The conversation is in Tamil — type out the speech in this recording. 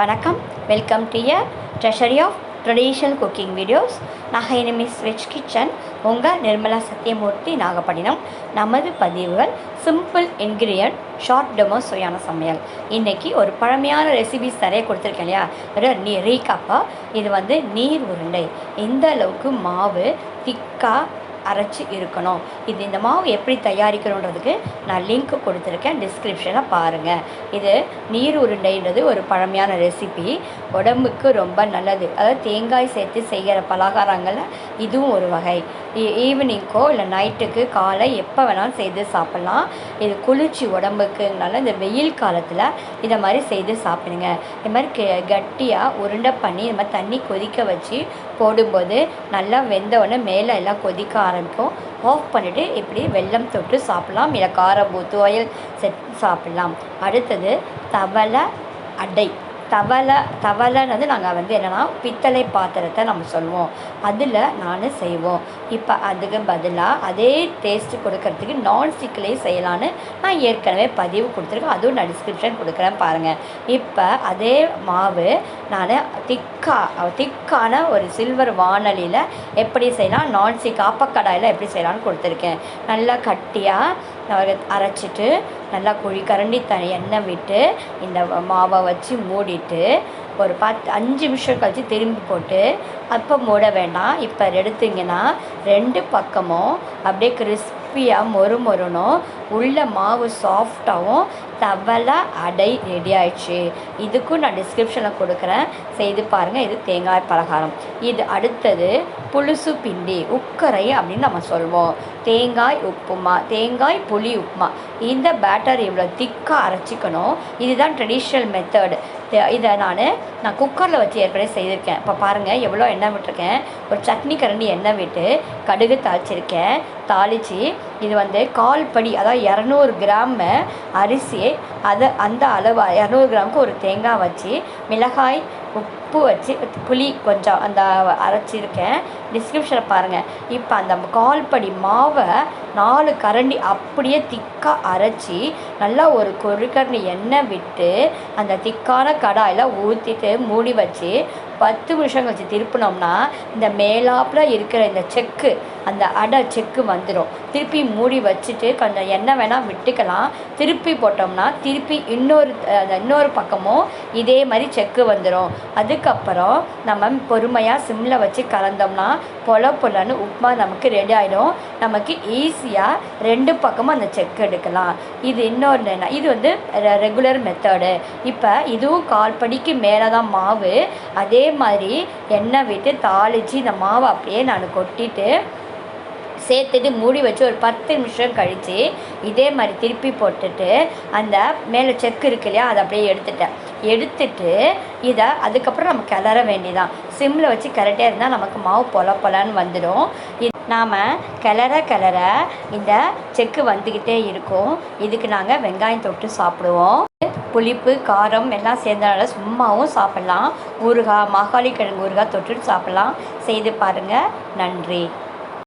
வணக்கம். Welcome to the treasury of traditional cooking videos நான் மிஸ் வெஜ் கிச்சன் உங்கள் நிர்மலா சத்யமூர்த்தி நாகப்பட்டினம். நமது பதிவுகள் சிம்பிள் இன்க்ரீடியன்ட் ஷார்ட் டெமோ சுவையான சமையல். இன்றைக்கி ஒரு பழமையான ரெசிபிஸ் நிறைய கொடுத்துருக்கேன் இல்லையா? ஒரு நீ ரீகாப்பா இது வந்து நீர் உருண்டை. இந்த அளவுக்கு மாவு திக்காக அரைச்சி இருக்கணும். இது இந்த மாவு எப்படி தயாரிக்கணுன்றதுக்கு நான் லிங்க் கொடுத்துருக்கேன் டிஸ்கிரிப்ஷனை பாருங்கள் இது நீர் உருண்டைன்றது ஒரு பழமையான ரெசிபி உடம்புக்கு ரொம்ப நல்லது. அதாவது தேங்காய் சேர்த்து செய்கிற பலகாரங்களில் இதுவும் ஒரு வகை. E-, ஈவினிங்க்கோ இல்லை நைட்டுக்கு காலை எப்போ வேணாலும் செய்து சாப்பிட்லாம். இது குளிர்ச்சி உடம்புக்குனால இந்த வெயில் காலத்தில் இதை மாதிரி செய்து சாப்பிடுங்க. இது மாதிரி கெ கட்டியாக உருண்டை பண்ணி இது மாதிரி தண்ணி கொதிக்க வச்சு போடும்போது நல்லா வெந்த உடனே மேலே எல்லாம் கொதிக்க ஆரம்பிக்கும். ஆஃப் பண்ணிவிட்டு இப்படி வெல்லம் தொட்டு சாப்பிட்லாம். இல்லை காரம்பூ துவையல் செட் சாப்பிட்லாம். அடுத்தது தவளை அடை. தவளை தவளைன்றது நாங்கள் வந்து என்னென்னா பித்தளை பாத்திரத்தை நம்ம சொல்லுவோம். அதில் நான் செய்வோம். இப்போ அதுக்கு பதிலாக அதே டேஸ்ட்டு கொடுக்கறதுக்கு நான்ஸ்டிக்லேயே செய்யலான்னு நான் ஏற்கனவே பதிவு கொடுத்துருக்கேன். அதுவும் நான் டிஸ்கிரிப்ஷன் கொடுக்குறேன் பாருங்கள் இப்போ அதே மாவு நான் திக்காக திக்கான ஒரு சில்வர் வானலியில் எப்படி செய்யலாம்? நான்ஸ்டிக் ஆப்பக்கடாயில் எப்படி செய்யலாம்னு கொடுத்துருக்கேன். நல்லா கட்டியாக அரைச்சிட்டு நல்லா குழி கரண்டி த எண்ணெய் விட்டு இந்த மாவை வச்சு மூடிட்டு ஒரு பத்து அஞ்சு நிமிஷம் கழித்து திரும்பி போட்டு அப்போ மூட வேண்டாம். இப்போ எடுத்திங்கன்னா ரெண்டு பக்கமும் அப்படியே கிறிஸ்பியாக மொறு மொறுனும் உள்ள மாவு சாஃப்டாகவும் தவளை அடை ரெடி ஆயிடுச்சு இதுக்கும் நான் டிஸ்கிரிப்ஷனில் கொடுக்குறேன். செய்து பாருங்கள் இது தேங்காய் பலகாரம். இது அடுத்தது புலுசு பிண்டி உக்கரை அப்படின்னு நம்ம சொல்வோம். தேங்காய் உப்புமா தேங்காய் புளி உப்புமா. இந்த பேட்டர் இவ்வளோ திக்காக அரைச்சிக்கணும். இதுதான் ட்ரெடிஷ்னல் மெத்தடு இதை நான் நான் குக்கரில் வச்சு ஏற்கனவே செய்திருக்கேன். இப்போ பாருங்கள் எவ்வளோ எண்ணெய் விட்டுருக்கேன். ஒரு சட்னி கரண்டி எண்ணெய் விட்டு கடுகு தாளிச்சிருக்கேன். தாளித்து இது வந்து கால் படி அதாவது இரநூறு கிராம் அரிசி அதை அந்த அளவு இரநூறு கிராமுக்கு ஒரு தேங்காய் வச்சு மிளகாய் உப்பு வச்சு புளி கொஞ்சம் அந்த அரைச்சிருக்கேன். டிஸ்கிரிப்ஷனை பாருங்கள் இப்போ அந்த கால் படி மாவை நாலு கரண்டி அப்படியே திக்காக அரைச்சி நல்லா ஒரு கொழுக்கரண்டி எண்ணெய் விட்டு அந்த திக்கான கடாயில் ஊற்றிட்டு மூடி வச்சு பத்து நிமிஷம் கழிச்சு திருப்பினோம்னா இந்த மேலாப்பில் இருக்கிற இந்த செக்கு அந்த அடை செக்கு வந்துடும் திருப்பி மூடி வச்சுட்டு கொஞ்சம் எண்ணெய் வேணால் விட்டுக்கலாம். திருப்பி போட்டோம்னா திருப்பி இன்னொரு அந்த இன்னொரு பக்கமும் இதே மாதிரி செக்கு வந்துடும் அதுக்கப்புறம் நம்ம பொறுமையாக சிம்மில் வச்சு கலந்தோம்னா பொல பொலன்னு உப்புமா நமக்கு ரெடி ஆகிடும் நமக்கு ஈஸியாக ரெண்டு பக்கமும் அந்த செக் எடுக்கலாம். இது இன்னொன்று என்ன? இது வந்து ரெகுலர் மெத்தடு இப்போ இதுவும் கால் படிக்கு மேலே தான் மாவு. அதே மாதிரி எண்ணெய் விட்டு தாளித்து இந்த மாவை அப்படியே நான் கொட்டிட்டு சேர்த்துட்டு மூடி வச்சு ஒரு பத்து நிமிஷம் கழித்து இதே மாதிரி திருப்பி போட்டுட்டு அந்த மேலே செக்கு இருக்கு இல்லையா அதை அப்படியே எடுத்துட்டேன். எடுத்துட்டு இதை அதுக்கப்புறம் நம்ம கிளற வேண்டியதான் சிம்மில் வச்சு கிளட்டே இருந்தால் நமக்கு மாவு பொல பொலன்னு வந்துடும். நாம் கிளற கிளற இந்த செக்கு வந்துக்கிட்டே இருக்கும். இதுக்கு நாங்கள் வெங்காயம் தொட்டு சாப்பிடுவோம். புளிப்பு காரம் எல்லாம் சேர்ந்தனால சும்மாவும் சாப்பிட்லாம். ஊறுகாய் மாகாளி கிழங்கு ஊறுகாய் தொட்டுட்டு சாப்பிட்லாம். செய்து பாருங்கள் நன்றி.